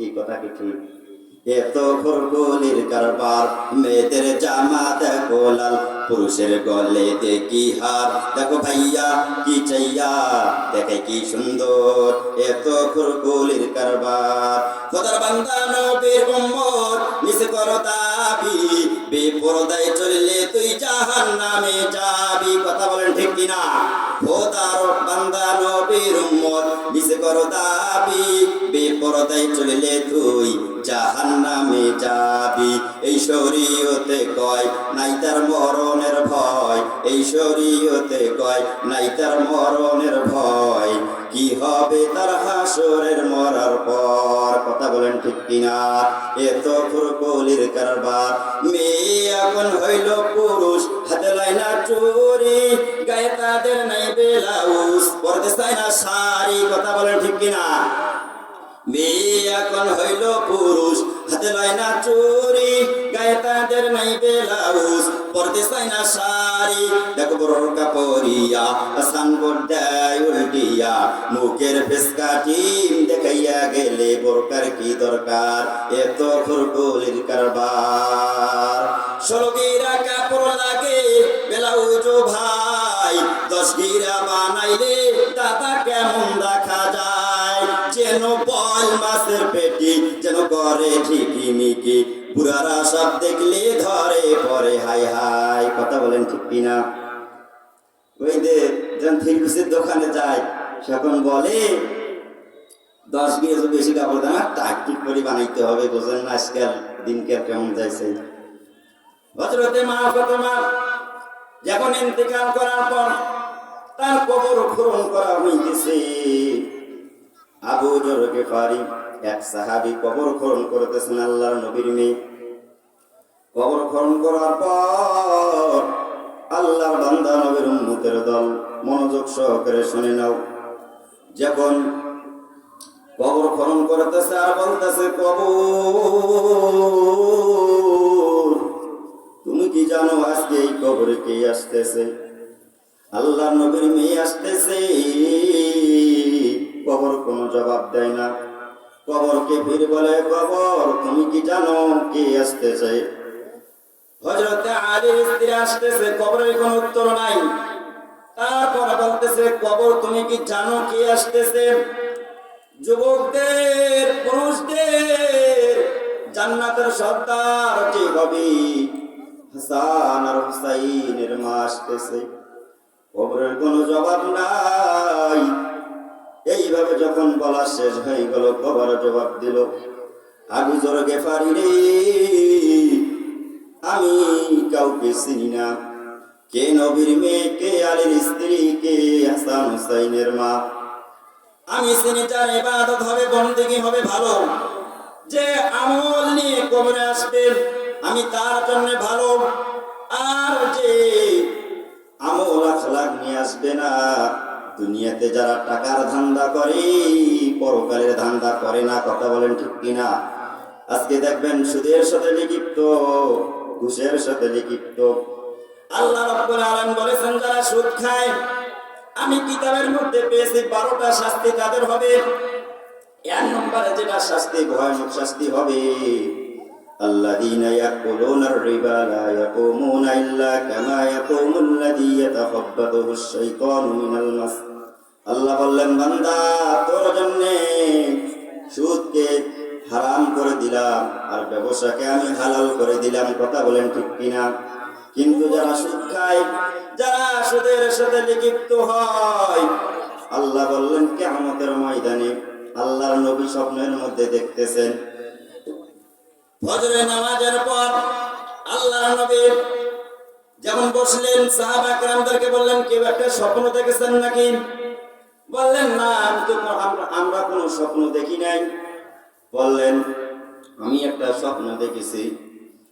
কি কথা কি ঠিক এত খরগোলির কারবার, মেয়েদের জামা দেখো লাল পুরুষের গলে দেখি হার? দেখো ভাইয়া, কি চাইয়া? দেখে কি সুন্দর, এত খরগোলির কারবার। খোদার বান্দা, নবীর উম্মত নিচে করো দাবি বেপরদায় চললে তুই জাহান নামে যাবি। কথা বলেন ঠিক কিনা? খোদার বান্দা, নবীর উম্মত নিচে করো দাবি বেপরদায় চললে তুই জাহান নামে যাবি। এই শরীয়তে কয়, নাই তার মরণের ভয়। এই শরীয়তে কয়, নাই তার মরণের ভয়। কি হবে তার হাসরের মরার পর? কথা বলেন ঠিক কিনা? এত ফুরকলির কারবার। মেয়ে এখন হইল পুরুষ, হাতে লাইনা চুরি, গায়ে তাদের নাই বেলাউস পরতে চাই না শাড়ি। কথা বলেন ঠিক কিনা? মেয়ে এখন হইল পুরুষ, হাতে লয় না চুরি, গায়ে তাদের নাই বেলাউস পরতে চাই না শাড়ি। দেখো দেয় উল্টিয়া, মুখের টিম দেখাইয়া গেলে বোরকার কি দরকার? এত ফুরকুলির কারবার। কাপড় লাগে বেলাউজ ভাই, দশ গিরা বানাইলে দাদা কেমন দেখা যেন বল মাছের পেটি যেন করে ঠিকি মিকি। বুড়ারা সব দেখলে ধরে পরে হাই হাই। কথা বলেন ঠিক কিনা? ওই যে যখন থিরকুসির দোকানে যায় তখন বলে, দশ গিয়ে বেশি কাপড় দাম টাকটিক করে বানাইতে হবে, বোঝেন না আজকাল দিনকার কেমন যাইছে। হজরতে মা ফাতেমা যখন ইন্তেকাল করার পর তার কবর খনন করা হইতেছে। আবু জরকে ফারি এক সাহাবী কবর খনন করতেছেন আল্লাহর নবীর মেয়ে। কবর খনন করার পর আল্লাহর বান্দা নবীর উম্মতের দল মনোযোগ সহকারে শুনে নাও। যখন কবর খনন করতেছে আর বলতেছে, কবর, তুমি কি জানো আজকে এই কবরে কে আসতেছে? আল্লাহ নবীর মেয়ে আসতেছে। কবর কোনো জবাব দেয় না। কবরকে ফির বলে, কবর, তুমি কি জানো কে আসতেছে? হজরতে আলীর স্ত্রী আসতেছে, কবরের কোনো উত্তর নাই। তারপর বলতেছে, কবর, তুমি কি জানো কে আসতেছে? যুবকদের, পুরুষদের, জান্নাতের সর্দার যে হবে? হাসান আর হুসাইনের মা আসতেছে। কবরের কোনো জবাব নাই। এইভাবে যখন বলা শেষ হয়ে গেল কবর জবাব দিল আবু জোর গেফারি রে। আমি কাউকে চিনি না। কে নবীর মেয়ে, কে আলীর স্ত্রী, কে হাসান হুসাইনের মা? আমি চিনি যার ইবাদত হবে, বন্দেগি হবে, ভালো। যে আমল নিয়ে কবরে আসবে, আমি তার জন্য ভালো। আর যে আমল আখলাক নিয়ে আসবে না দুনিয়াতে যারা টাকার ধান্দা করে পরকালের ধান্দা করে না কথা বলেন ঠিক কিনা আজকে দেখবেন সুদের সাথে লিখিত ঘুষের সাথে লিখিত আল্লাহ রব্বুল আলামিন বলেছেন যারা সুদ খায় আমি কিতাবের মধ্যে পেয়েছি বারোটা শাস্তি তাদের হবে এক নম্বরে যেটা শাস্তি ভয়ানক শাস্তি হবে الذين يأكلون الربا لا يقومون إلا كما يقوم الذي يتخبطه الشيطان من المس আল্লাহ বললেন, বান্দা, তোর জন্যে সুদকে হারাম করে দিলাম আর ব্যবসাকে আমি হালাল করে দিলাম। কথা বলেন ঠিক কিনা? কিন্তু যারা সুদ খায়, যারা সুদের সাথে লিপ্ত হয়, আল্লাহ বললেন কে আমাদের ময়দানে আল্লাহর নবী স্বপ্নের মধ্যে দেখতেছেন। ফজরের নামাজের পর আল্লাহর নবী যেমন বসলেন সাহাবা কেরামদেরকে বললেন, কেউ একটা স্বপ্ন দেখেছেন নাকি? বললেন, না, আমি তো আমরা কোনো স্বপ্ন দেখি নাই। বললেন, আমি একটা স্বপ্ন দেখেছি।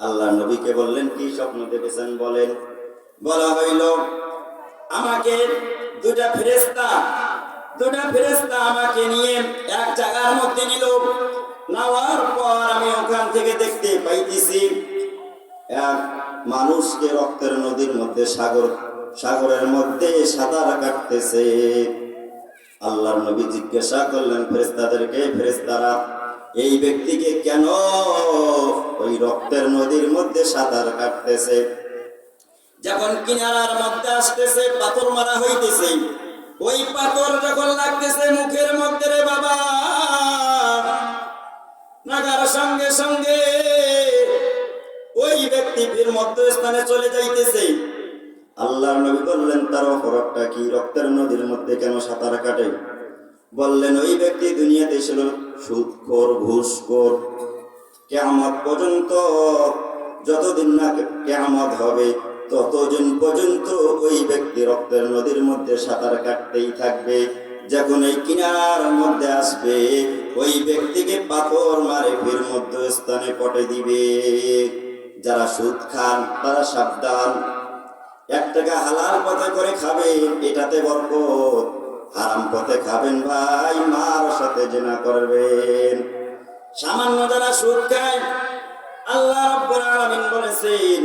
আল্লাহ নবীকে বললেন, কি স্বপ্ন দেখেছেন বলেন। বলা হইল, আমাকে দুটা ফেরেস্তা দুটা ফেরেস্তা আমাকে নিয়ে এক জায়গার মধ্যে নিল। নেওয়ার পর আমি ওখান থেকে দেখতে পাইতেছি এক মানুষকে রক্তের নদীর মধ্যে সাগর সাগরের মধ্যে সাঁতার কাটতেছে। আল্লাহর নবী জিজ্ঞাসা করলেন ফেরেস্তাদেরকে ফেরেস্তারা এই ব্যক্তিকে কেন ওই রক্তের নদীর মধ্যে সাঁতার কাটতেছে? যখন কিনারার মধ্যে আসতেছে, পাথর মারা হইতেছে। ওই পাথর যখন লাগতেছে মুখের মধ্যে রে বাবা, নাগার সঙ্গে সঙ্গে ওই ব্যক্তি ফির মধ্য স্থানে চলে যাইতেছে। আল্লাহর নবী বললেন, তার অপরাধটা কি? রক্তের নদীর মধ্যে কেন সাঁতার কাটে? বললেন, ওই ব্যক্তি দুনিয়াতে ছিল সুদখোর ঘুষখোর। কেয়ামত পর্যন্ত যতদিন না কেয়ামত হবে, ততদিন পর্যন্ত ওই ব্যক্তি রক্তের নদীর মধ্যে সাঁতার কাটতেই থাকবে। যখন এই কিনার মধ্যে আসবে, ওই ব্যক্তিকে পাথর মারে ফির মধ্য স্থানে পটে দিবে। যারা সুদ খান, তারা সাবধান। এক টাকা হালাল পথে করে খাবেন, এটাতে বরকত। হারাম পথে খাবেন ভাই, মার সাথে জেনা করবেন। সামান্য যারা সুদ খায়, আল্লাহ রাব্বুল বলেছেন,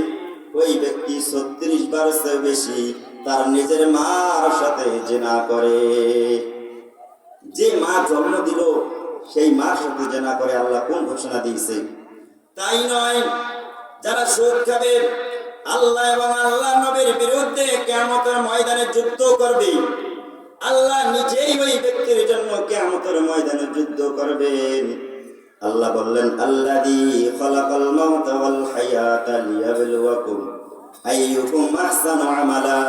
ওই ব্যক্তি ছত্রিশ বার বেশি তার নিজের মার সাথে জেনা করে। যে মা জন্ম দিল, সেই মার সাথে জেনা করে আল্লাহ কোন ঘোষণা দিয়েছে? তাই নয়, যারা সুদ খাবে আল্লাহ এবং আল্লাহ নবীর বিরুদ্ধে কেমতের ময়দানে যুদ্ধ করবে। আল্লাহ নিজেই ওই ব্যক্তির জন্য কেমতের ময়দানে যুদ্ধ করবেন আল্লাহ বললেন আহসানু আমালা।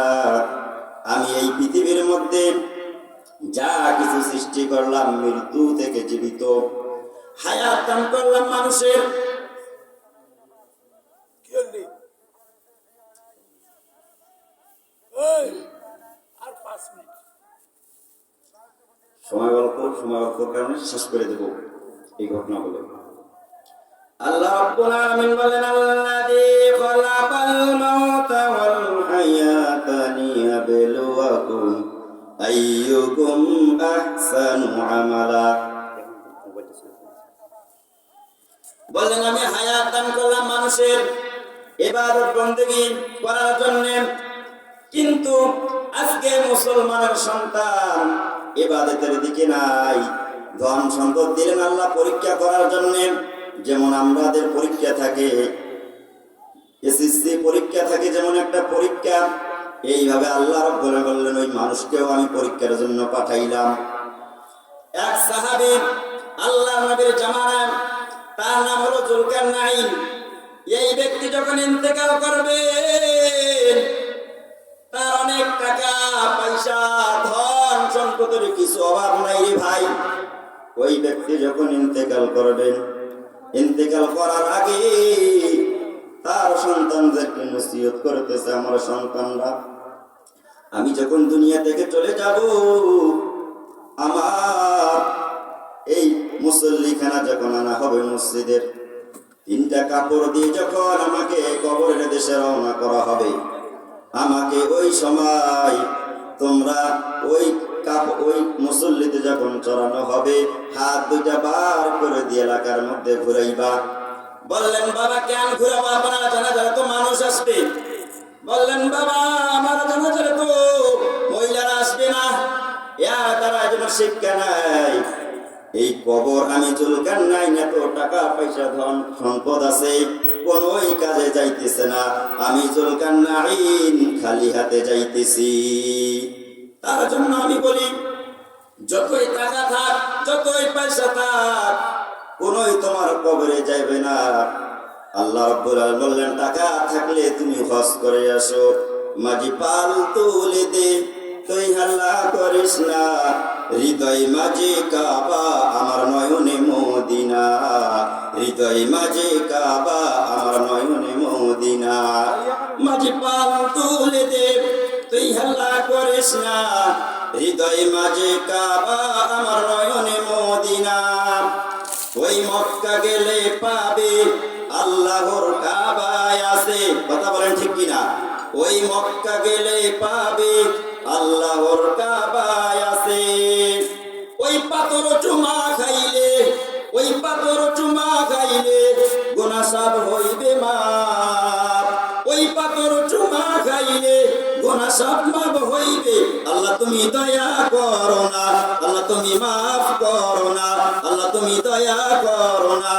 আমি এই পৃথিবীর মধ্যে যা কিছু সৃষ্টি করলাম, মৃত্যু থেকে জীবিত। হায়াত দান করলাম মানুষের কি হলি? এই, আর পাঁচ মিনিট সময় অল্প সময় অল্প কারণে শেষ করে দেব এই ঘটনা বলে আল্লাহ বলেন বলেন, আমি হায়াত দান করলাম মানুষের এবাদত বন্দেগী করার জন্য। কিন্তু আজকে মুসলমানের সন্তান এবাদতের দিকে নাই। ধন সম্পদ দিলেন আল্লাহ পরীক্ষা করার জন্য। যেমন আমাদের পরীক্ষা থাকে, এসএসসি পরীক্ষা থাকে যেমন একটা পরীক্ষা। এইভাবে আল্লাহ বলে বললেন, ওই মানুষকেও আমি পরীক্ষার জন্য পাঠাইলাম। এক সাহাবী আল্লাহ নবীর জামানায়, তার নাম হলো জুলকার নাইন এই ব্যক্তি যখন ইন্তেকাল করবে যখন ইন্তেকাল করবেন ইন্তেকাল করার আগে তার সন্তানদেরকে নসিহত করতেছে আমার সন্তানরা, আমি যখন দুনিয়া থেকে চলে যাব, আমার এই মুসল্লিখানা যখন আনা হবে মসজিদের, তিনটা কাপড় দিয়ে যখন আমাকে কবরের দেশে রওনা করা হবে, আমাকে ওই সময় তোমরা ওই কাপ ওই মুসল্লিতে যখন চড়ানো হবে, হাত দুইটা বার করে দিয়ে এলাকার মধ্যে ঘুরাইবা। বললেন, বাবা, কেন ঘুরাবো? আপনার জানাজারে তো মানুষ আসবে। বললেন, বাবা, আমার জানাজারে তো মহিলারা আসবে না। ইয়া তারা যেন শিক্ষা নাই এই কবর আমি চুলকান নাই না তো টাকা, পয়সা, ধন, সম্পদ আছে, কোনোই কাজে যাইতেছে না। আমি চুলকান নাইন খালি হাতে যাইতেছি। তার জন্য আমি বলি, যতই টাকা থাক, যতই পয়সা থাক, কোনোই তোমার কবরে যাইবে না। আল্লাহ রাব্বুল বললেন, টাকা থাকলে তুমি হজ করে আসো মাঝি পাল তুলে দে, তুই হাল্লা করিস না। হৃদয় মাঝে কাবা আমার নয়নে মদিনা, হৃদয় মাঝে কাবা আমার নয়নে মদিনা। মাঝি পাল তুলে দে তুই করিস না। হৃদয় মাঝে কাবা, আমার নয়নে মদিনা। ওই মক্কা গেলে পাবে আল্লাহর কাবায় আছে। কথা বলেন ঠিক কিনা? ওই মক্কা গেলে পাবে আল্লাহর কাবায় আছে। ওই পাথর চুমা সব মাপ হইবে। আল্লাহ তুমি দয়া করো না। আল্লাহ তুমি মাফ করো না। আল্লাহ তুমি দয়া করো না।